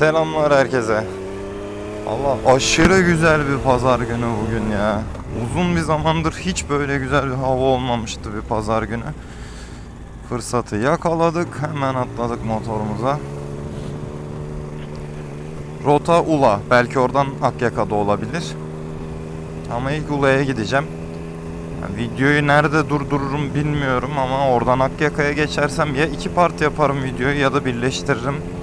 Selamlar herkese. Allah aşırı güzel bir pazar günü bugün ya. Uzun bir zamandır hiç böyle güzel bir hava olmamıştı bir pazar günü. Fırsatı yakaladık. Hemen atladık motorumuza. Rota Ula. Belki oradan Akyaka'da olabilir. Ama ilk Ula'ya gideceğim. Videoyu nerede durdururum bilmiyorum ama oradan Akyaka'ya geçersem ya iki part yaparım videoyu ya da birleştiririm.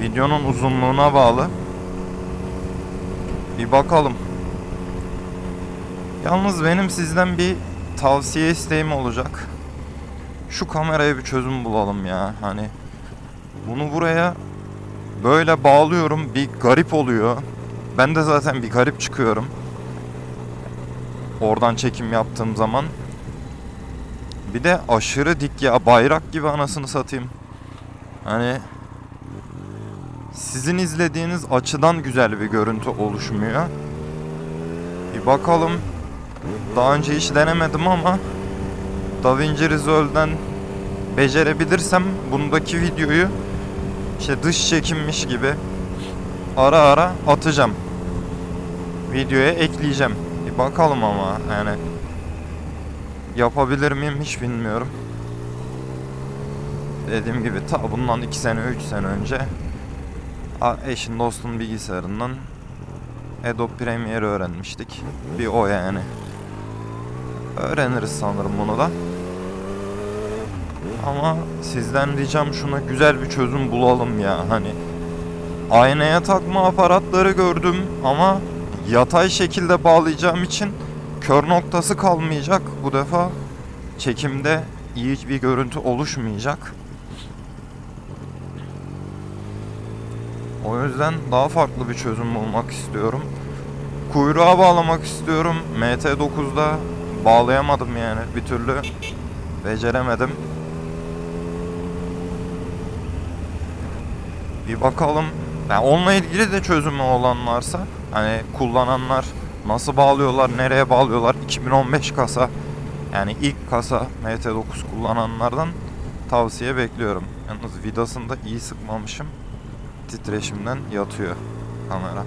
Videonun uzunluğuna bağlı. Bir bakalım. Yalnız benim sizden bir tavsiye isteğim olacak. Şu kameraya bir çözüm bulalım ya. Hani bunu buraya böyle bağlıyorum bir garip oluyor. Ben de zaten bir garip çıkıyorum. Oradan çekim yaptığım zaman. Bir de aşırı dik ya bayrak gibi anasını satayım. Hani sizin izlediğiniz açıdan güzel bir görüntü oluşmuyor. Bir bakalım. Daha önce hiç denemedim ama DaVinci Resolve'den becerebilirsem bundaki videoyu işte dış çekimmiş gibi ara ara atacağım. Videoya ekleyeceğim. Bir bakalım ama yani yapabilir miyim hiç bilmiyorum. Dediğim gibi ta bundan 2 sene 3 sene önce eşin dostun bilgisayarından Adobe Premiere öğrenmiştik. Bir o yani. Öğreniriz sanırım bunu da. Ama sizden ricam şuna güzel bir çözüm bulalım ya hani. Aynaya takma aparatları gördüm ama yatay şekilde bağlayacağım için kör noktası kalmayacak. Bu defa çekimde iyi bir görüntü oluşmayacak. O yüzden daha farklı bir çözüm bulmak istiyorum. Kuyruğa bağlamak istiyorum. MT9'da bağlayamadım yani bir türlü beceremedim. Bir bakalım. Yani onunla ilgili de çözümü olan varsa hani kullananlar nasıl bağlıyorlar, nereye bağlıyorlar 2015 kasa yani ilk kasa MT9 kullananlardan tavsiye bekliyorum. Yalnız vidasını da iyi sıkmamışım. Titreşimden yatıyor kamera.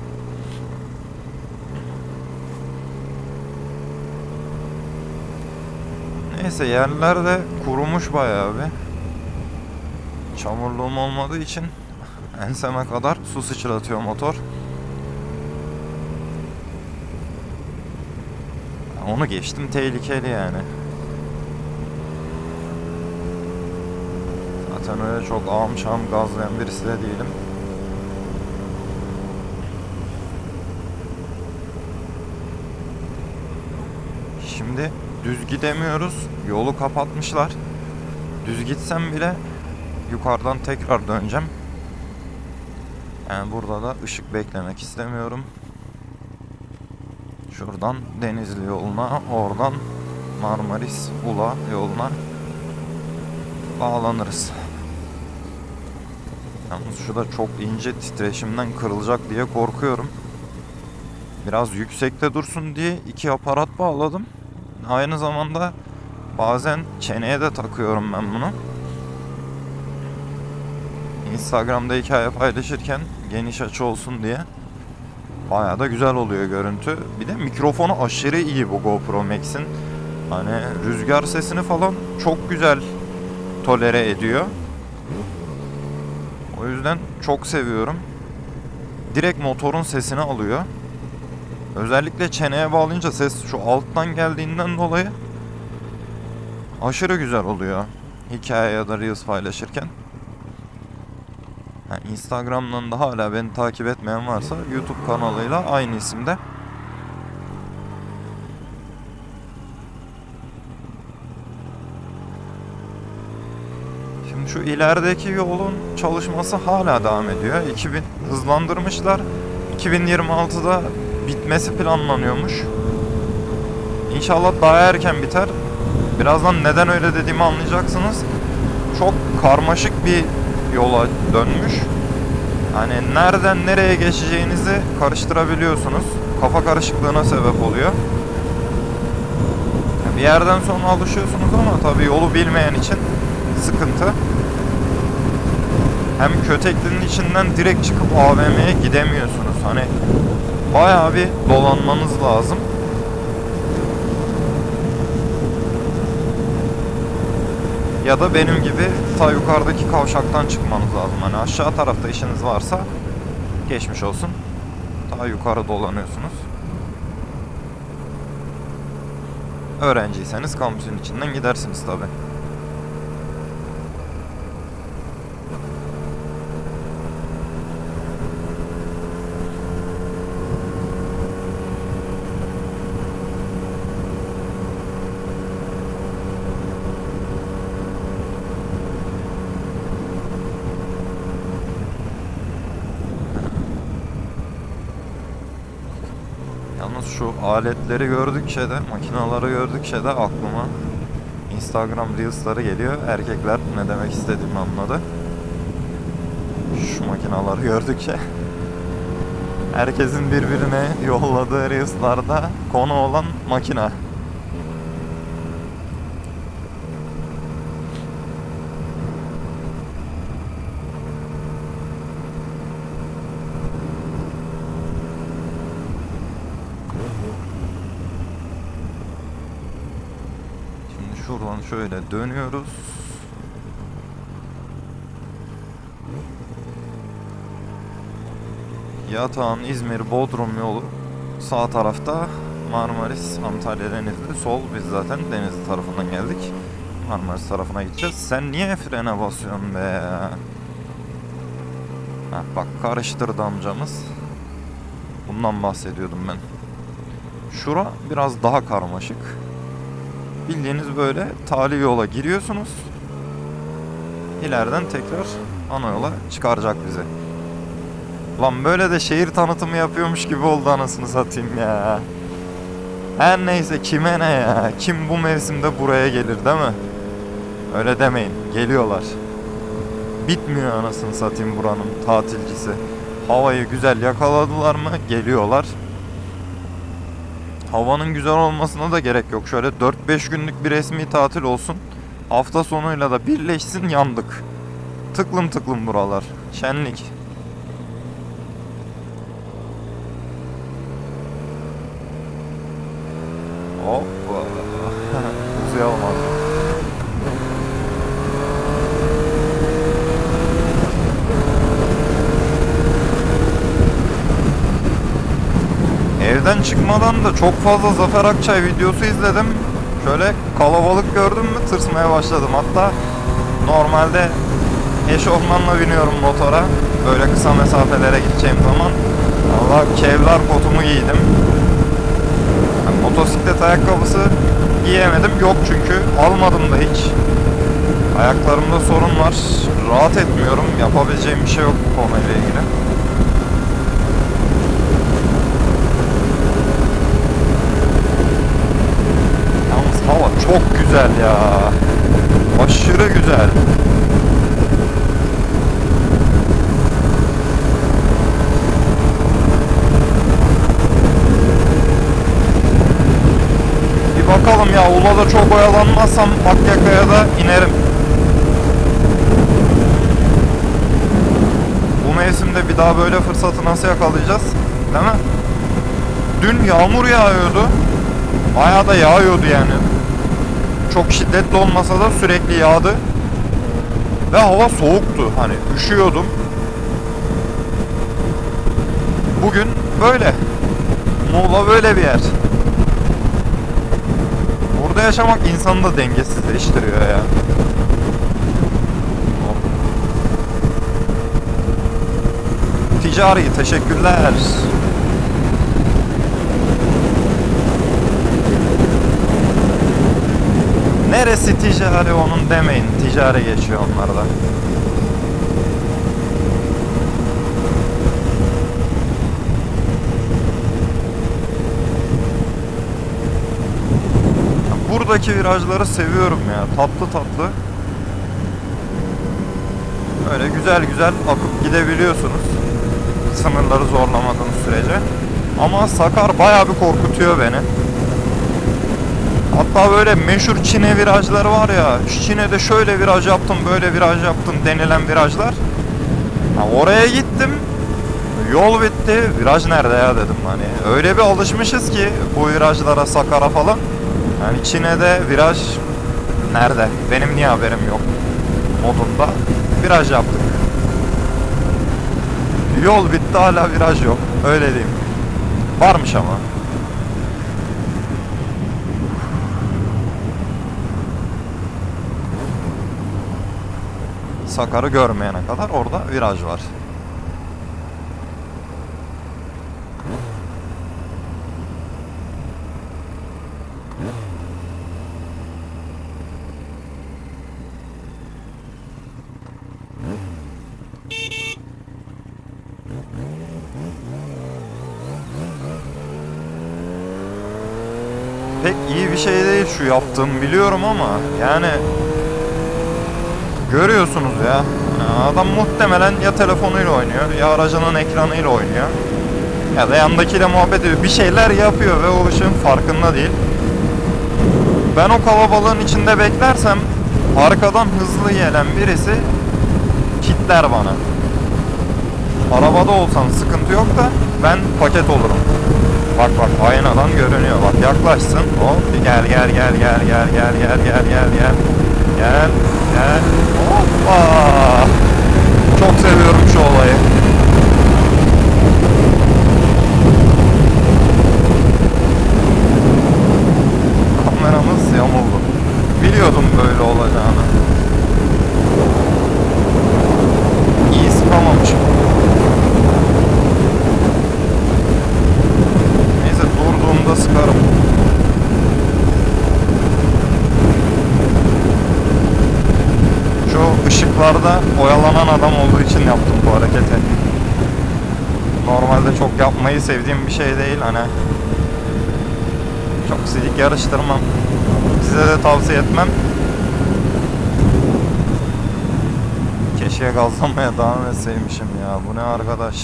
Neyse yerler de kurumuş bayağı bir. Çamurluğum olmadığı için enseme kadar su sıçratıyor motor. Onu geçtim tehlikeli yani. Zaten öyle çok ağım şam gazlayan birisi de değilim. Şimdi düz gidemiyoruz. Yolu kapatmışlar. Düz gitsem bile yukarıdan tekrar döneceğim. Yani burada da ışık beklemek istemiyorum. Şuradan Denizli yoluna, oradan Marmaris Ula yoluna bağlanırız. Yalnız şu da çok ince titreşimden kırılacak diye korkuyorum. Biraz yüksekte dursun diye iki aparat bağladım. Aynı zamanda bazen çeneye de takıyorum ben bunu. Instagram'da hikaye paylaşırken geniş açı olsun diye. Bayağı da güzel oluyor görüntü. Bir de mikrofonu aşırı iyi bu GoPro Max'in. Hani rüzgar sesini falan çok güzel tolere ediyor. O yüzden çok seviyorum. Direkt motorun sesini alıyor. Özellikle çeneye bağlayınca ses şu alttan geldiğinden dolayı aşırı güzel oluyor. Hikaye ya da Reels paylaşırken. Ha, Instagram'dan da hala beni takip etmeyen varsa YouTube kanalıyla aynı isimde. Şimdi şu ilerideki yolun çalışması hala devam ediyor. 2000 hızlandırmışlar. 2026'da bitmesi planlanıyormuş. İnşallah daha erken biter. Birazdan neden öyle dediğimi anlayacaksınız. Çok karmaşık bir yola dönmüş. Hani nereden nereye geçeceğinizi karıştırabiliyorsunuz. Kafa karışıklığına sebep oluyor. Bir yerden sonra alışıyorsunuz ama tabii yolu bilmeyen için sıkıntı. hem Kötekli'nin içinden direkt çıkıp AVM'ye gidemiyorsunuz. Hani bayağı bir dolanmanız lazım. Ya da benim gibi ta yukarıdaki kavşaktan çıkmanız lazım. Hani aşağı tarafta işiniz varsa geçmiş olsun. Ta yukarı dolanıyorsunuz. Öğrenciyseniz kampüsün içinden gidersiniz tabi. Yalnız şu aletleri gördükçe de, makinaları gördükçe de aklıma Instagram Reels'ları geliyor. Erkekler ne demek istediğimi anladı. Şu makinaları gördükçe. Herkesin birbirine yolladığı Reels'larda konu olan makina. Şimdi şuradan şöyle dönüyoruz. Yatağan İzmir Bodrum yolu sağ tarafta Marmaris Antalya Denizli sol biz zaten Denizli tarafından geldik. Marmaris tarafına gideceğiz. Sen niye frene basıyorsun be? Heh, bak karıştırdı amcamız. Bundan bahsediyordum ben. Şura biraz daha karmaşık. Bildiğiniz böyle tali yola giriyorsunuz. İleriden tekrar ana yola çıkaracak bizi. Lan böyle de şehir tanıtımı yapıyormuş gibi oldu anasını satayım ya. Her neyse kime ne ya? Kim bu mevsimde buraya gelir değil mi? Öyle demeyin. Geliyorlar. Bitmiyor anasını satayım buranın tatilcisi. Havayı güzel yakaladılar mı geliyorlar. Havanın güzel olmasına da gerek yok. Şöyle 4-5 günlük bir resmi tatil olsun. Hafta sonuyla da birleşsin yandık. Tıklım tıklım buralar. Şenlik. Hoppa. Çıkmadan da çok fazla Zafer Akçay videosu izledim. Şöyle kalabalık gördüm mü tırsmaya başladım. Hatta normalde eşofmanla biniyorum motora. Böyle kısa mesafelere gideceğim zaman. Allah kevlar kotumu giydim. Yani motosiklet ayakkabısı giyemedim. Yok çünkü. Almadım da hiç. Ayaklarımda sorun var. Rahat etmiyorum. Yapabileceğim bir şey yok bu konuyla ilgili. Yalnız hava çok güzel ya. Aşırı güzel. Bir bakalım ya Ula'da çok oyalanmazsam Akyaka'ya da inerim. Bu mevsimde bir daha böyle fırsatı nasıl yakalayacağız? Değil mi? Dün yağmur yağıyordu. Bayağı da yağıyordu yani. Çok şiddetli olmasa da sürekli yağdı. Ve hava soğuktu. Hani üşüyordum. Bugün böyle. Muğla böyle bir yer. Burada yaşamak insanı da dengesizleştiriyor ya. Ticari teşekkürler. Neresi ticari onun demeyin. Ticari geçiyor onlarda. Buradaki virajları seviyorum ya. Tatlı tatlı. Öyle güzel güzel akıp gidebiliyorsunuz. Sınırları zorlamadığınız sürece. Ama Sakar bayağı bir korkutuyor beni. Hatta böyle meşhur Çin'e virajları var ya. Çin'e de şöyle viraj yaptım, böyle viraj yaptım denilen virajlar. Ha, oraya gittim. Yol bitti. Viraj nerede ya dedim hani. Öyle bir alışmışız ki bu virajlara, Sakara falan. Yani Çin'e de viraj nerede? Benim niye haberim yok modunda. Viraj yaptık. Yol bitti hala viraj yok. Öyle diyeyim. Varmış ama. Sakar'ı görmeyene kadar orada viraj var. Pek iyi bir şey değil şu yaptığım biliyorum ama yani Görüyorsunuz ya. Adam muhtemelen ya telefonuyla oynuyor ya aracının ekranıyla oynuyor. Ya da yandakiyle muhabbet ediyor. Bir şeyler yapıyor ve o işin farkında değil. Ben o kalabalığın içinde beklersem arkadan hızlı gelen birisi kitler bana. Arabada olsan sıkıntı yok da ben paket olurum. Bak bak aynadan görünüyor. Bak yaklaşsın. Hop gel gel gel gel gel gel gel gel gel gel. Gel gel. Hoppa. Çok seviyorum şu olayı. Oyalanan adam olduğu için yaptım bu hareketi. Normalde çok yapmayı sevdiğim bir şey değil hani. Çok silik yarıştırmam. Size de tavsiye etmem. Keşke gazlamaya devam etseymişim ya. Bu ne arkadaş?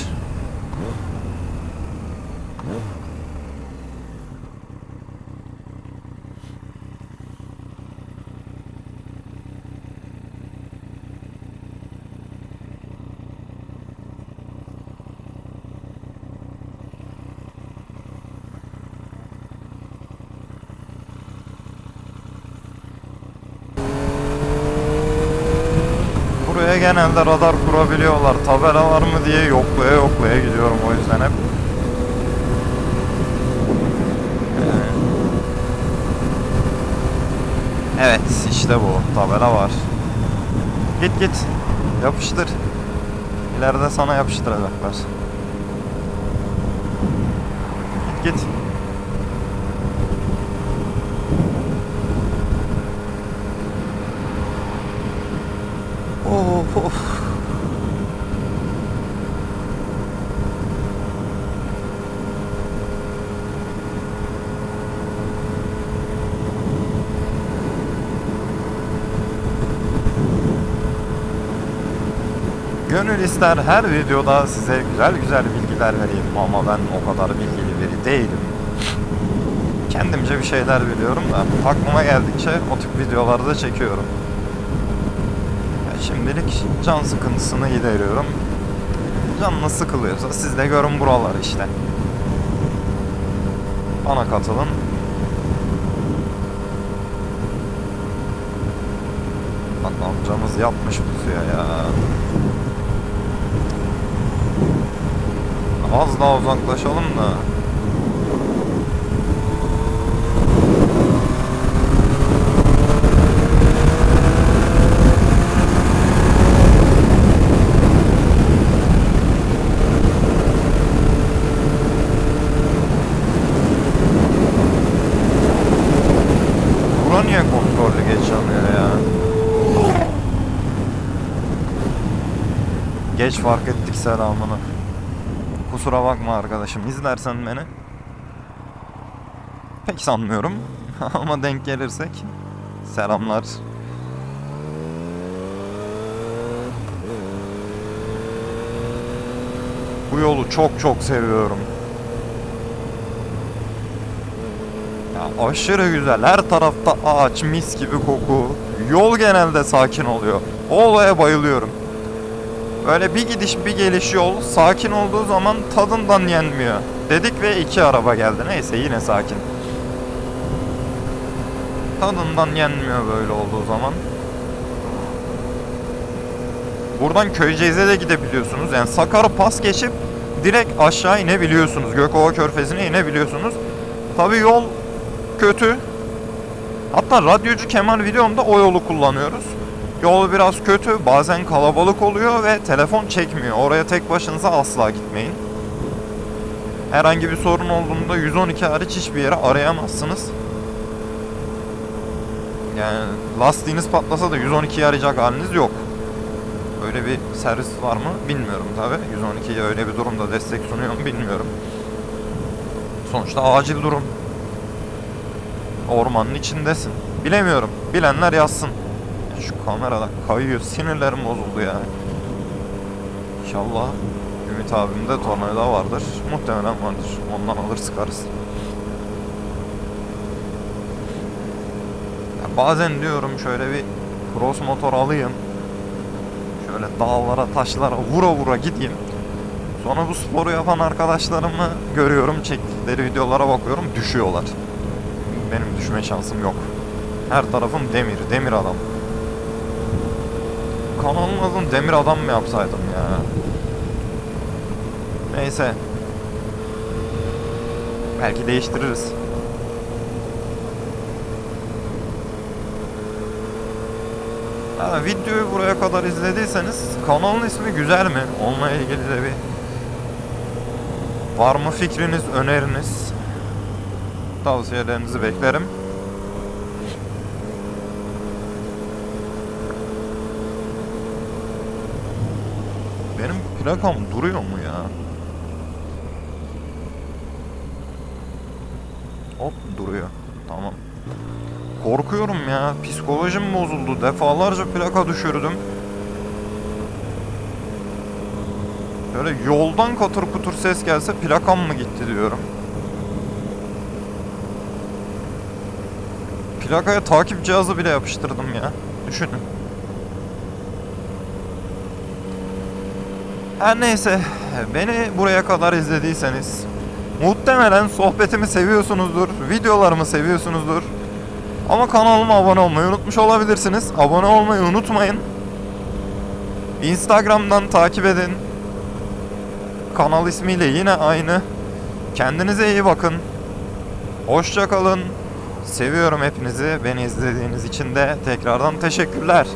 Buraya genelde radar kurabiliyorlar. Tabela var mı diye yoklaya yoklaya gidiyorum o yüzden hep. Evet işte bu tabela var. Git git yapıştır. İleride sana yapıştıracaklar. Git git. Of of. Gönül ister her videoda size güzel güzel bilgiler vereyim ama ben o kadar bilgili biri değilim. Kendimce bir şeyler biliyorum da aklıma geldikçe o tip videolarda çekiyorum. Şimdilik can sıkıntısını gideriyorum. Canınız sıkılıyorsa siz de görün buralar işte. Bana katılın. Bak amcamız yapmış pusuya ya. Az daha uzaklaşalım da. Selamını. Kusura bakma arkadaşım izlersen beni. Pek sanmıyorum ama denk gelirsek selamlar. Bu yolu çok çok seviyorum. Ya aşırı güzel. Her tarafta ağaç, mis gibi koku. Yol genelde sakin oluyor. O olaya bayılıyorum. Öyle bir gidiş bir geliş yol sakin olduğu zaman tadından yenmiyor. Dedik ve iki araba geldi. Neyse yine sakin. Tadından yenmiyor böyle olduğu zaman. Buradan Köyceğiz'e de gidebiliyorsunuz. Yani Sakarı pas geçip direkt aşağı inebiliyorsunuz. Gökova Körfezi'ne inebiliyorsunuz. Tabi yol kötü. Hatta radyocu Kemal videomda o yolu kullanıyoruz. Yol biraz kötü, bazen kalabalık oluyor ve telefon çekmiyor. Oraya tek başınıza asla gitmeyin. Herhangi bir sorun olduğunda 112 hariç hiçbir yere arayamazsınız. Yani lastiğiniz patlasa da 112'yi arayacak haliniz yok. Öyle bir servis var mı bilmiyorum tabi. 112'ye öyle bir durumda destek sunuyor mu bilmiyorum. Sonuçta acil durum. Ormanın içindesin. Bilemiyorum. Bilenler yazsın. Şu kamerada kayıyor. Sinirlerim bozuldu ya. İnşallah Ümit abimde tornavida vardır. Muhtemelen vardır. Ondan alır sıkarız. Ya bazen diyorum şöyle bir cross motor alayım. Şöyle dağlara, taşlara vura vura gideyim. Sonra bu sporu yapan arkadaşlarımı görüyorum, çektikleri videolara bakıyorum, düşüyorlar. Benim düşme şansım yok. Her tarafım demir, demir adam. Kanalın adını demir adam mı yapsaydım ya? Neyse. Belki değiştiririz. Ha, videoyu buraya kadar izlediyseniz kanalın ismi güzel mi? Onunla ilgili de bir var mı fikriniz, öneriniz? Tavsiyelerinizi beklerim. Benim plakam duruyor mu ya? Hop duruyor. Tamam. Korkuyorum ya. Psikolojim bozuldu. Defalarca plaka düşürdüm. Böyle yoldan katır kutur ses gelse plakam mı gitti diyorum. Plakaya takip cihazı bile yapıştırdım ya. Düşünün. Her neyse, beni buraya kadar izlediyseniz muhtemelen sohbetimi seviyorsunuzdur, videolarımı seviyorsunuzdur. Ama kanalıma abone olmayı unutmuş olabilirsiniz. Abone olmayı unutmayın. Instagram'dan takip edin. Kanal ismiyle yine aynı. Kendinize iyi bakın. Hoşça kalın. Seviyorum hepinizi. Beni izlediğiniz için de tekrardan teşekkürler.